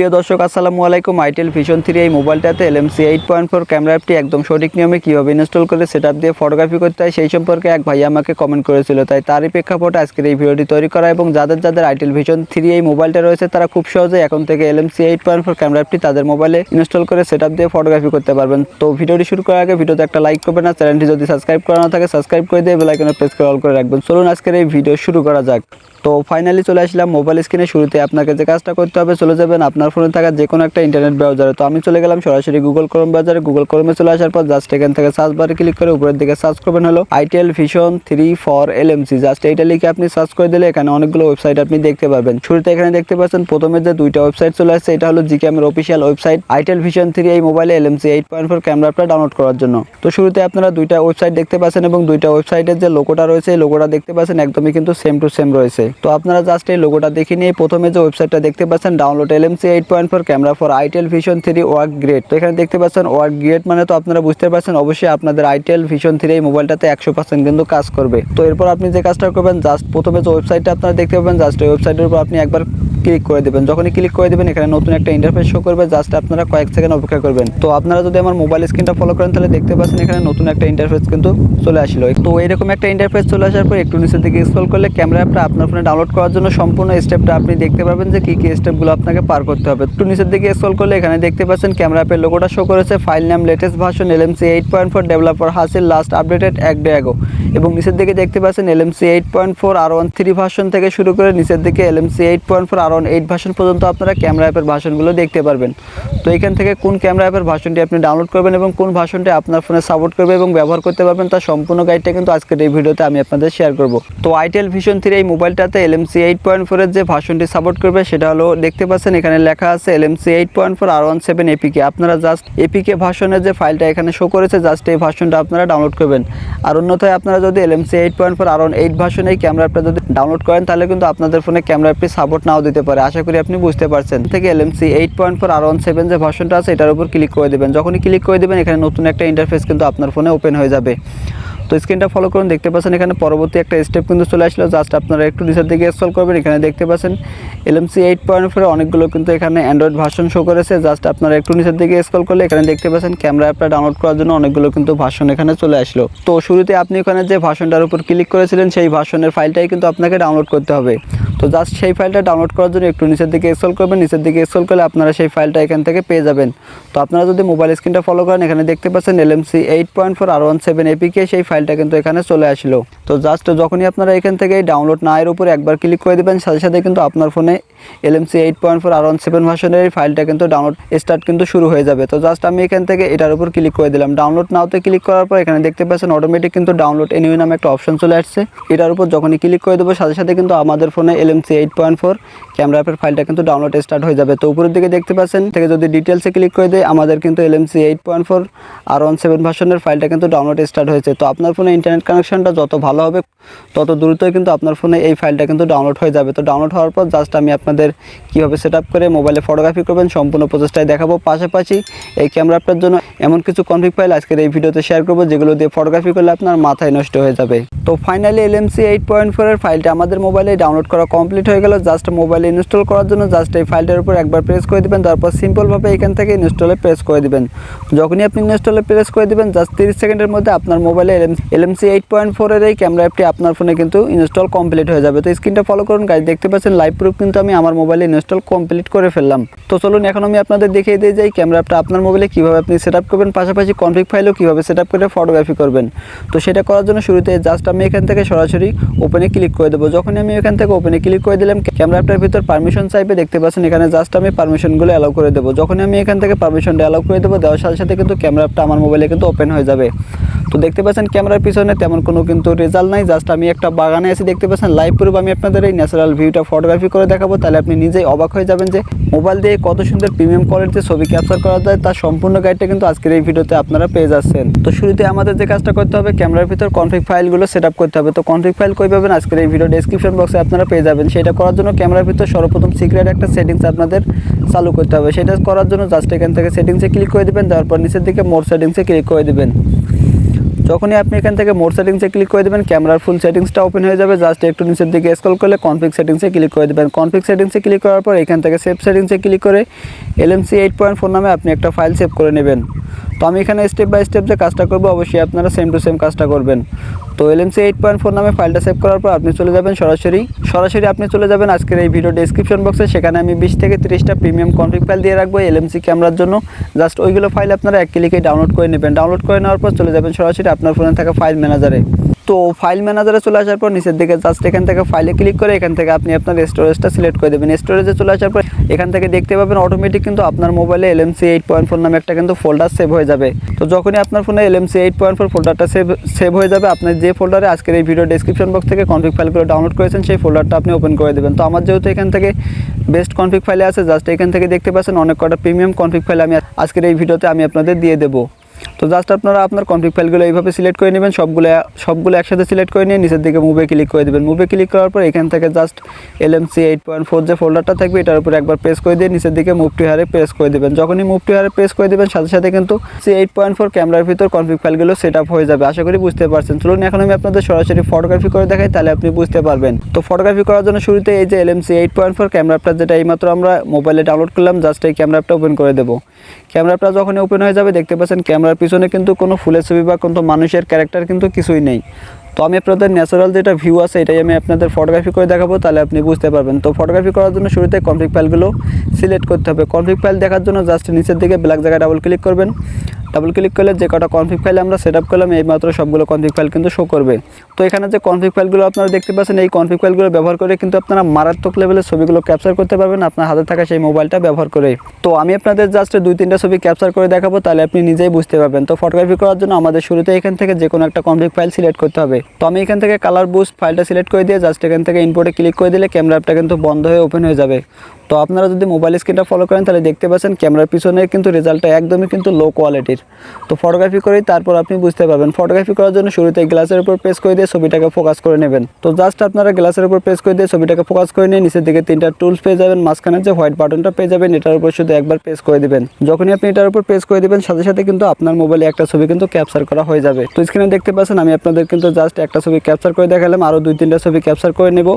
প্রিয় দর্শক, আসসালামু আলাইকুম। আইটেল ভিশন থ্রি এই মোবাইলটাতে LMC eight point four camera অ্যাপটি একদম সঠিক নিয়মে কীভাবে ইনস্টল করে সেট দিয়ে ফটোগ্রাফি করতে হয়, সেই সম্পর্কে এক ভাই আমাকে কমেন্ট করেছিল। তাই তারই প্রেক্ষাপটে আজকের এই ভিডিওটি তৈরি করা এবং যাদের যাদের আইটেল ভিশন থ্রি এই মোবাইলটা রয়েছে, তারা খুব সহজে এখন থেকে LMC eight point four camera অ্যাপটি তাদের মোবাইলে ইনস্টল করে সেট দিয়ে ফটোগ্রাফি করতে পারবেন। তো ভিডিওটি শুরু করার আগে ভিডিওতে একটা লাইক করবেন না চ্যানেলটি যদি সাবস্ক্রাইব করা না থাকে সাবস্ক্রাইব করে দিয়ে বেলাইকনে প্রেস করে অল করে রাখবেন। চলুন আজকের এই ভিডিও শুরু করা যাক। তো ফাইনালি চলে আসলাম মোবাইল স্ক্রিনে শুরুতে আপনাকে যে কাজটা করতে হবে, চলে যাবেন আপনার ফোনে থাকা যে কোনো একটা ইন্টারনেট ব্রাউজারে তো আমি চলে গেলাম সরাসরি গুগল ক্রোম ব্রাউজারে গুগল ক্রোমে চলে আসার পর জাস্ট এখান থেকে সার্চ বারে ক্লিক করে উপরের দিকে সার্চ করবেন হলো itel vision three for LMC just এইটা লিখে আপনি সার্চ করে দিলে এখানে অনেকগুলো ওয়েবসাইট আপনি দেখতে পাবেন শুরুতে এখানে দেখতে পাচ্ছেন প্রথমে যে দুইটা ওয়েবসাইট চলে আসছে, এটা হলো জিক্যামের official website itel vision three এই মোবাইলে এলএমসি এইট পয়েন্ট ফোর ক্যামেরাটা ডাউনলোড করার জন্য। তো শুরুতে আপনারা দুইটা ওয়েবসাইট দেখতে পাচ্ছেন এবং দুইটা ওয়েবসাইটের যে লোগোটা রয়েছে, এই লোগোটা দেখতে পাচ্ছেন একদমই কিন্তু সেম টু সেম রয়েছে। তো আপনারা জাস্ট এই লোগোটা দেখে নিয়ে প্রথমে যে ওয়েবসাইটটা দেখতে পাচ্ছেন download LMC eight point four camera for itel vision three work grade তো এখানে দেখতে পাচ্ছেন ওয়ার্ক গ্রেড মানে তো আপনারা বুঝতে পারছেন, অবশ্যই আপনাদের আইটেল ভিশন থ্রি এই মোবাইলটাতে একশো পার্সেন্ট কিন্তু কাজ করবে। তো এরপর আপনি যে কাজটা করবেন জাস্ট প্রথমে যে ওয়েবসাইটটা আপনারা দেখতে পাবেন জাস্ট ওয়েবসাইটের উপর আপনি একবার ক্লিক করে দেবেন। যখনই ক্লিক করে দেবেন, এখানে নতুন একটা ইন্টারফেস শো করবে। জাস্ট আপনারা কয়েক সেকেন্ড অপেক্ষা করবেন। তো আপনারা যদি আমার মোবাইল স্ক্রিনটা ফলো করেন, তাহলে দেখতে পাচ্ছেন এখানে নতুন একটা ইন্টারফেস কিন্তু চলে আসলো। তো এরকম একটা ইন্টারফেস চলে আসার পর একটু নিচের দিকে স্ক্রল করলে ক্যামেরা অ্যাপটা আপনার ফোনে ডাউনলোড করার জন্য সম্পূর্ণ স্টেপটা আপনি দেখতে পাবেন যে কী কী স্টেপগুলো আপনাকে পার করতে হবে। একটু নিচের দিকে স্ক্রল করলে এখানে দেখতে পাচ্ছেন ক্যামেরা অ্যাপের লোগোটা শো করেছে। ফাইল নাম latest version L LMC eight point four developer Hasli last updated এক ডে আগো। এবং নিচের দিকে দেখতে পাচ্ছেন LMC eight point four R one three version থেকে শুরু করে নিচের দিকে L LMC eight point four one eight version পর্যন্ত আপনারা ক্যামেরা অ্যাপের ভার্সনগুলো দেখতে পারবেন। তো এখান থেকে কোন ক্যামেরা অ্যাপের ভার্সনটি আপনি ডাউনলোড করবেন এবং কোন ভার্সনটি আপনার ফোনে সাপোর্ট করবে এবং ব্যবহার করতে পারবেন, তার সম্পূর্ণ গাইডটা কিন্তু আজকের এই ভিডিওতে আমি আপনাদের শেয়ার করব। তো আইটেল ভিশন থ্রি এই মোবাইলটাতে এলএমসি এইট পয়েন্ট ফোরের যে ভার্সনটি সাপোর্ট করবে, সেটা হলো দেখতে পাচ্ছেন এখানে লেখা আছে LMC eight point four R one seven APK আপনারা জাস্ট এপিকে ভার্সনের যে ফাইলটা এখানে শো করেছে জাস্ট এই ভার্সনটা আপনারা ডাউনলোড করবেন। আর অন্যথায় আপনারা যদি LMC eight point four R one eight version এই ক্যামেরা অ্যাপটা যদি ডাউনলোড করেন, তাহলে কিন্তু আপনাদের ফোনে ক্যামেরা অ্যাপটি সাপোর্ট নাও দিতে পারে। আশা করি আপনি বুঝতে পারছেন। থেকে L M C eight point four R one seven যে ভার্সনটা আছে, এটার উপর ক্লিক করে দেবেন। যখনই ক্লিক করে দেবেন, এখানে নতুন একটা ইন্টারফেস কিন্তু আপনার ফোনে ওপেন হয়ে যাবে। তো স্ক্রিনটা ফলো করুন, দেখতে পাচ্ছেন এখানে পরবর্তী একটা স্টেপ কিন্তু চলে আসলো। জাস্ট আপনারা একটু নিচের দিকে স্ক্রল করবেন, এখানে দেখতে পাচ্ছেন এলএমসি এইট পয়েন্ট ফোরে অনেকগুলো কিন্তু এখানে অ্যান্ড্রয়েড ভার্সন শো করেছে। জাস্ট আপনারা একটু নিচের দিকে স্ক্রল করলে এখানে দেখতে পাচ্ছেন ক্যামেরা অ্যাপটা ডাউনলোড করার জন্য অনেকগুলো কিন্তু ভার্সন এখানে চলে আসলো। তো শুরুতে আপনি ওখানে যে ভার্সনটার উপর ক্লিক করেছিলেন, সেই ভার্সনের ফাইলটাই কিন্তু আপনাকে ডাউনলোড করতে হবে। তো জাস্ট সেই ফাইলটা ডাউনলোড করার জন্য একটু নিচের দিকে স্ক্রল করবেন, নিচের দিকে স্ক্রল করলে আপনারা সেই ফাইলটা এখান থেকে পেয়ে যাবেন। তো আপনারা যদি মোবাইল স্ক্রিনটা ফলো করেন, এখানে দেখতে পাচ্ছেন LMC eight point four R one seven APK সেই ফাইলটা কিন্তু এখানে চলে আসলো। তো জাস্ট যখনই আপনারা এখান থেকে ডাউনলোড না এর উপর একবার ক্লিক করে দেবেন, সাথে সাথে কিন্তু আপনার ফোনে LMC eight point four R one seven ভার্সনের এই ফাইলটা কিন্তু ডাউনলোড স্টার্ট কিন্তু শুরু হয়ে যাবে। তো জাস্ট আমি এখান থেকে এটার উপর ক্লিক করে দিলাম। ডাউনলোড নাওতে ক্লিক করার পর এখানে দেখতে পাচ্ছেন অটোমেটিক কিন্তু ডাউনলোড এনিউই নামে একটা অপশন চলে আসছে। এটার উপর যখনই ক্লিক করে দেবো, সাথে সাথে কিন্তু আমাদের ফোনে LMC eight point four camera অ্যাপের ফাইলটা কিন্তু ডাউনলোড স্টার্ট হয়ে যাবে। তো উপরের দিকে দেখতে পাচ্ছেন থেকে যদি ডিটেলসে ক্লিক করে দেয় আমাদের কিন্তু LMC eight point four R one seven ভার্সনের ফাইলটা কিন্তু ডাউনলোড স্টার্ট হয়েছে। তো আপনার ফোনে ইন্টারনেট কানেকশনটা যত ভালো হবে, তত দ্রুতই কিন্তু আপনার ফোনে এই ফাইলটা কিন্তু ডাউনলোড হয়ে যাবে। তো ডাউনলোড হওয়ার পর জাস্ট আমি আপনাদের কীভাবে সেট করে মোবাইলে ফটোগ্রাফি করবেন, সম্পূর্ণ প্রচেষ্টায় দেখাবো। পাশাপাশি এই ক্যামেরা অ্যাপটার জন্য এমন কিছু কনফিগ ফাইল আজকের এই ভিডিওতে শেয়ার করব, যেগুলো দিয়ে ফটোগ্রাফি করলে আপনার মাথায় নষ্ট হয়ে যাবে। তো ফাইনালি এলএমসি এইট পয়েন্ট ফোরের ফাইলটা আমাদের মোবাইলে ডাউনলোড করা কমপ্লিট হয়ে গেল। জাস্ট মোবাইলে ইনস্টল করার জন্য জাস্ট এই ফাইলটার উপর একবার প্রেস করে দিবেন, তারপর সিম্পলভাবে এখান থেকে ইনস্টলে প্রেস করে দিবেন। যখনই আপনি ইনস্টলে প্রেস করে দিবেন জাস্ট তিরিশ সেকেন্ডের মধ্যে আপনার মোবাইলে এলএমসি এইট পয়েন্ট ফোরের এই ক্যামেরা অ্যাপটি আপনার ফোনে কিন্তু ইনস্টল কমপ্লিট হয়ে যাবে। তো স্ক্রিনটা ফলো করুন গাইজ দেখতে পাচ্ছেন লাইভ প্রুফ কিন্তু আমি আমার মোবাইলে ইনস্টল কমপ্লিট করে ফেললাম। তো চলুন, এখন আমি আপনাদের দেখিয়ে দিই যে এই ক্যামেরা অ্যাপটা আপনার মোবাইলে কীভাবে আপনি সেট আপ করবেন, পাশাপাশি কনফিগ ফাইলও কীভাবে সেট আপ করে ফটোগ্রাফি করবেন। তো সেটা করার জন্য শুরুতে জাস্ট আমি এখান থেকে সরাসরি ওপেনে ক্লিক করে দেবো। যখনই আমি এখান থেকে ওপেনে ক্লিক করে দিলাম ক্যামেরা অ্যাপটার ভিতর পারমিশন চাইবে দেখতে পাচ্ছেন, এখানে জাস্ট আমি পারমিশনগুলো অ্যালাউ করে দেবো। যখনই আমি এখান থেকে পারমিশনটা অ্যালাউ করে দেবো, দেওয়ার সাথে সাথে কিন্তু ক্যামেরা অ্যাপটা আমার মোবাইলে কিন্তু ওপেন হয়ে যাবে। তো দেখতে পাচ্ছেন ক্যামেরার পিছনে তেমন কোনো কিন্তু রেজাল্ট নাই। জাস্ট আমি একটা বাগানে এসে দেখতে পাচ্ছেন লাইভ প্রুফ আমি আপনাদের এই ন্যাচারাল ভিউটা ফটোগ্রাফি করে দেখাবো। তাহলে আপনি নিজেই অবাক হয়ে যাবেন যে মোবাইল দিয়ে কত সুন্দর প্রিমিয়াম কোয়ালিটির ছবি ক্যাপচার করা যায়, তার সম্পূর্ণ গাইডটা কিন্তু আজকের এই ভিডিওতে আপনারা পেয়ে যাচ্ছেন। তো শুরুতে আমাদের যে কাজটা করতে হবে, ক্যামেরার ভিতর কনফিগ ফাইলগুলো সেট আপ করতে হবে। তো কনফিগ ফাইল কই পাবেন? আজকের এই ভিডিও ডেসক্রিপশন বক্সে আপনারা পেয়ে যাবেন। সেটা করার জন্য ক্যামেরার ভিতর সর্বপ্রথম সিক্রেট একটা সেটিংস আপনাদের চালু করতে হবে। সেটা করার জন্য জাস্ট এখান থেকে সেটিংসে ক্লিক করে দেবেন তারপর নিচের দিকে মোর সেটিংসে ক্লিক করে দেবেন। যখনই আপনি এখান থেকে মোর সেটিংসে ক্লিক করে দেবেন ক্যামেরার ফুল সেটিংসটা ওপেন হয়ে যাবে। জাস্ট একটু নিচের দিকে স্কল করলে কনফিগ সেটিংসে ক্লিক করে দেবেন। কনফিগ সেটিংসে ক্লিক করার পর এখান থেকে সেভ সেটিংসে ক্লিক করে এলএমসি এইট পয়েন্ট ফোর নামে আপনি একটা ফাইল সেভ করে নেবেন। তো আমি এখানে স্টেপ বাই স্টেপ যে কাজটা করব, অবশ্যই আপনারা সেম টু সেম কাজটা করবেন। তো এলএমসি এইট পয়েন্ট ফোর নামে ফাইলটা সেভ করার পর আপনি চলে যাবেন সরাসরি। সরাসরি আপনি চলে যাবেন আজকের এই ভিডিও ডেসক্রিপশন বক্সে সেখানে আমি বিশ থেকে তিরিশটা প্রিমিয়াম কনফিগ ফাইল দিয়ে রাখব এলএমসি ক্যামেরার জন্য। জাস্ট ওইগুলো ফাইল আপনারা এক ক্লিকে ডাউনলোড করে নেবেন। ডাউনলোড করে নেওয়ার পর চলে যাবেন সরাসরি আপনার ফোনে থাকা ফাইল ম্যানেজারে তো ফাইল ম্যানেজারে চলে আসার পর নিচের দিকে জাস্ট এখান থেকে ফাইলে ক্লিক করে এখান থেকে আপনি আপনার স্টোরেজটা সিলেক্ট করে দেবেন। স্টোরেজে চলে আসার পর এখান থেকে দেখতে পাবেন অটোমেটিক কিন্তু আপনার মোবাইলে এলএমসি এইট পয়েন্ট ফোর নামে একটা কিন্তু ফোল্ডার সেভ হয়ে যাবে। তো যখনই আপনার ফোনে এলএমসি এইট পয়েন্ট ফোর ফোল্ডারটা সেভ সেভ হয়ে যাবে আপনার যে ফোল্ডারে আজকের এই ভিডিও ডেসক্রিপশন বক্স থেকে কনফিগ ফাইলগুলো ডাউনলোড করেছেন, সেই ফোল্ডারটা আপনি ওপেন করে দেবেন। তো আমার যেহেতু এখান থেকে বেস্ট কনফিগ ফাইলে আছে জাস্ট এখান থেকে দেখতে পাচ্ছেন অনেক কটা প্রিমিয়াম কনফিগ ফাইল আমি আজকের এই ভিডিওতে আমি আপনাদের দিয়ে দেবো। তো জাস্ট আপনারা আপনার কনফিগ ফাইলগুলো এইভাবে সিলেক্ট করে নেবেন, সবগুলো সবগুলো একসাথে সিলেক্ট করে নিয়ে নিচের দিকে মুভে ক্লিক করে দেবেন। মুভে ক্লিক করার পর এখান থেকে just LMC eight point four যে ফোল্ডারটা থাকবে, এটার উপর একবার প্রেস করে দিয়ে নিচের দিকে মুভ টু হারে প্রেস করে দেবেন। যখনই মুভ টু হারে প্রেস করে দেবেন, সাথে সাথে কিন্তু সি এইট পয়েন্ট ফোর ক্যামেরার ভিতর কনফিগ ফাইলগুলো সেট আপ হয়ে যাবে। আশা করি বুঝতে পারছেন। চলুন, এখন আমি আপনাদের সরাসরি ফটোগ্রাফি করে দেখাই, তাহলে আপনি বুঝতে পারবেন। তো ফটোগ্রাফি করার জন্য শুরুতে এই যে এলএমসি এইট পয়েন্ট ফোর ক্যামেরাটা যেটা এইমাত্র আমরা মোবাইলে ডাউনলোড করলাম জাস্ট এই ক্যামেরাটা ওপেন করে দেবো। ক্যামেরাটা যখন ওপেন হয়ে যাবে, দেখতে পাচ্ছেন ক্যামেরার পিছনে কিন্তু কোনো ফুলের ছবি বা কোনো মানুষের ক্যারেক্টার কিন্তু কিছুই নেই। তো আমি আপনাদের ন্যাচারাল যেটা ভিউ আছে, এটাই আমি আপনাদের ফটোগ্রাফি করে দেখাবো, তাহলে আপনি বুঝতে পারবেন। তো ফটোগ্রাফি করার জন্য শুরুতে কনফ্লিক ফাইলগুলো সিলেক্ট করতে হবে। কনফ্লিক ফাইল দেখার জন্য জাস্ট নিচের দিকে ব্ল্যাক জায়গায় ডাবল ক্লিক করবেন। ডাবল ক্লিক করলে যে কটা কনফিগ ফাইল আমরা সেট আপ করলাম এই মাত্র সবগুলো কনফিগ ফাইল কিন্তু শো করবে। তো এখানে যে কনফিগ ফাইলগুলো আপনারা দেখতে পাচ্ছেন, এই কনফিগ ফাইলগুলো ব্যবহার করে কিন্তু আপনারা মারাত্মক লেভেলের ছবিগুলো ক্যাপচার করতে পারবেন, আপনার হাতে থাকা সেই মোবাইলটা ব্যবহার করে। তো আমি আপনাদের জাস্ট দুই, তিনটা ছবি ক্যাপচার করে দেখাবো, তাহলে আপনি নিজেই বুঝতে পারবেন। তো ফটোগ্রাফি করার জন্য আমাদের শুরুতে এখান থেকে যে কোনো একটা কনফিগ ফাইল সিলেক্ট করতে হবে। তো আমি এখান থেকে কালার বুস্ট ফাইলটা সিলেক্ট করে দিয়ে জাস্ট এখান থেকে ইনপোর্টে ক্লিক করে দিলে ক্যামেরা অ্যাপটা কিন্তু বন্ধ হয়ে ওপেন হয়ে যাবে। তো আপনারা যদি মোবাইল স্ক্রিনটা ফলো করেন, তাহলে দেখতে পাচ্ছেন ক্যামেরার পিছনে কিন্তু রেজাল্টটা একদমই কিন্তু লো কোয়ালিটির তো ফটোগ্রাফি করেই তারপর আপনি বুঝতে পারবেন। ফটোগ্রাফি করার জন্য শুরুতে গ্লাসের উপর প্রেস করে দিয়ে ছবিটাকে ফোকাস করে নেবেন। তো জাস্ট আপনারা গ্লাসের উপর প্রেস করে দিয়ে ছবিটাকে ফোকাস করে নিয়ে নিচের দিকে তিনটা টুলস পেয়ে যাবেন। মাঝখানে যে হোয়াইট বাটনটা পেয়ে যাবেন, এটার উপর শুধু একবার প্রেস করে দেবেন। যখনই আপনি এটার উপর প্রেস করে দেবেন, সাথে সাথে কিন্তু আপনার মোবাইলে একটা ছবি কিন্তু ক্যাপচার করা হয়ে যাবে। তো স্ক্রিনে দেখতে পাচ্ছেন, আমি আপনাদের কিন্তু জাস্ট একটা ছবি ক্যাপচার করে দেখালাম। আরও দুই তিনটা ছবি ক্যাপচার করে নেব।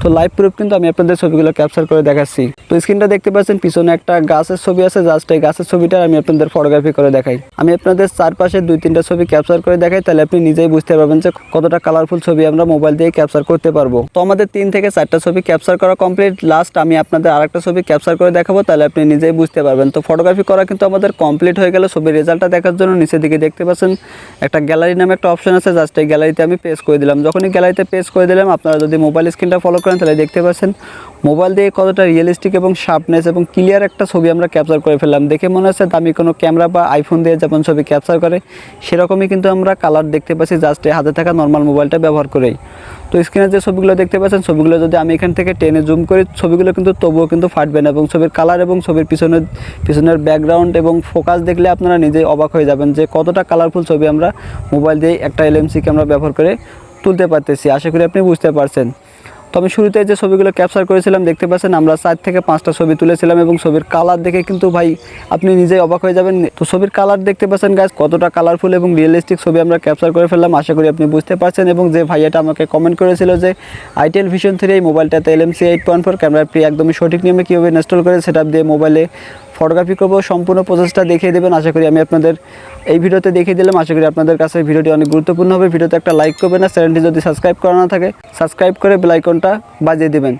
তো লাইভ প্রুফ কিন্তু আমি আপনাদের ছবিগুলো ক্যাপচার করে দেখাচ্ছি। তো স্ক্রিনটা দেখতে পাচ্ছেন, পিছনে একটা গাছের ছবি আছে, জাস্ট এই গাছের ছবিটা আমি আপনাদের ফটোগ্রাফি করে দেখাই। আমি আপনাদের চারপাশে দুই, তিনটা ছবি ক্যাপচার করে দেখাই, তাহলে আপনি নিজেই বুঝতে পারবেন যে কতটা কালারফুল ছবি আমরা মোবাইল দিয়ে ক্যাপচার করতে পারব। তো আমাদের তিন থেকে চারটা ছবি ক্যাপচার করা কমপ্লিট লাস্ট আমি আপনাদের আরেকটা ছবি ক্যাপচার করে দেখাবো, তাহলে আপনি নিজেই বুঝতে পারবেন। তো ফটোগ্রাফি করা কিন্তু আমাদের কমপ্লিট হয়ে গেল, ছবির রেজাল্টটা দেখার জন্য নিচের দিকে দেখতে পাচ্ছেন, একটা গ্যালারি নামে একটা অপশন আছে, জাস্ট এই গ্যালারিতে আমি পেজ করে দিলাম। যখনই গ্যালারিতে পেজ করে দিলাম, আপনারা যদি মোবাইল স্ক্রিনটা ফলো করেন, তাহলে দেখতে পাচ্ছেন মোবাইল দিয়ে কতটা রিয়েলিস্টিক এবং শার্পনেস এবং ক্লিয়ার একটা ছবি আমরা ক্যাপচার করে ফেললাম। দেখে মনে হচ্ছে দামি কোনো ক্যামেরা বা আইফোন দিয়ে যেমন ছবি ক্যাপচার করে, সেরকমই কিন্তু আমরা কালার দেখতে পাচ্ছি জাস্ট হাতে থাকা নর্মাল মোবাইলটা ব্যবহার করেই। তো স্ক্রিনে যে ছবিগুলো দেখতে পাচ্ছেন, ছবিগুলো যদি আমি এখান থেকে টেনে জুম করি, ছবিগুলো কিন্তু তবুও কিন্তু ফাটবে না এবং ছবির কালার এবং ছবির পিছনের পিছনের ব্যাকগ্রাউন্ড এবং ফোকাস দেখলে আপনারা নিজেই অবাক হয়ে যাবেন যে কতটা কালারফুল ছবি আমরা মোবাইল দিয়ে একটা এলএমসি ক্যামেরা ব্যবহার করে তুলতে পারতেছি। আশা করি আপনি বুঝতে পারছেন। তো আমি শুরুতে যে ছবিগুলো ক্যাপচার করেছিলাম, দেখতে পাচ্ছেন আমরা চার থেকে পাঁচটা ছবি তুলেছিলাম এবং ছবির কালার দেখে কিন্তু ভাই আপনি নিজেই অবাক হয়ে যাবেন। তো ছবির কালার দেখতে পাচ্ছেন গাছ কতটা কালারফুল এবং রিয়েলিস্টিক ছবি আমরা ক্যাপচার করে ফেললাম, আশা করি আপনি বুঝতে পারছেন এবং যে ভাইয়াটা আমাকে কমেন্ট করেছিল যে আইটেল ভিশন থ্রি এই মোবাইলটাতে LMC eight point four camera pre একদমই সঠিক নিয়মে কীভাবে ইনস্টল করে সেটা দিয়ে মোবাইলে ফটোগ্রাফি করব, সম্পূর্ণ প্রসেসটা দেখিয়ে দেবেন। আশা করি আমি আপনাদের এই ভিডিওতে দেখিয়ে দিলাম। আশা করি আপনাদের কাছে ভিডিওটি অনেক গুরুত্বপূর্ণ হবে। ভিডিওতে একটা লাইক করবেন না। চ্যানেলটি যদি সাবস্ক্রাইব করা না থাকে সাবস্ক্রাইব করে বেলাইকনটা বাজিয়ে দেবেন।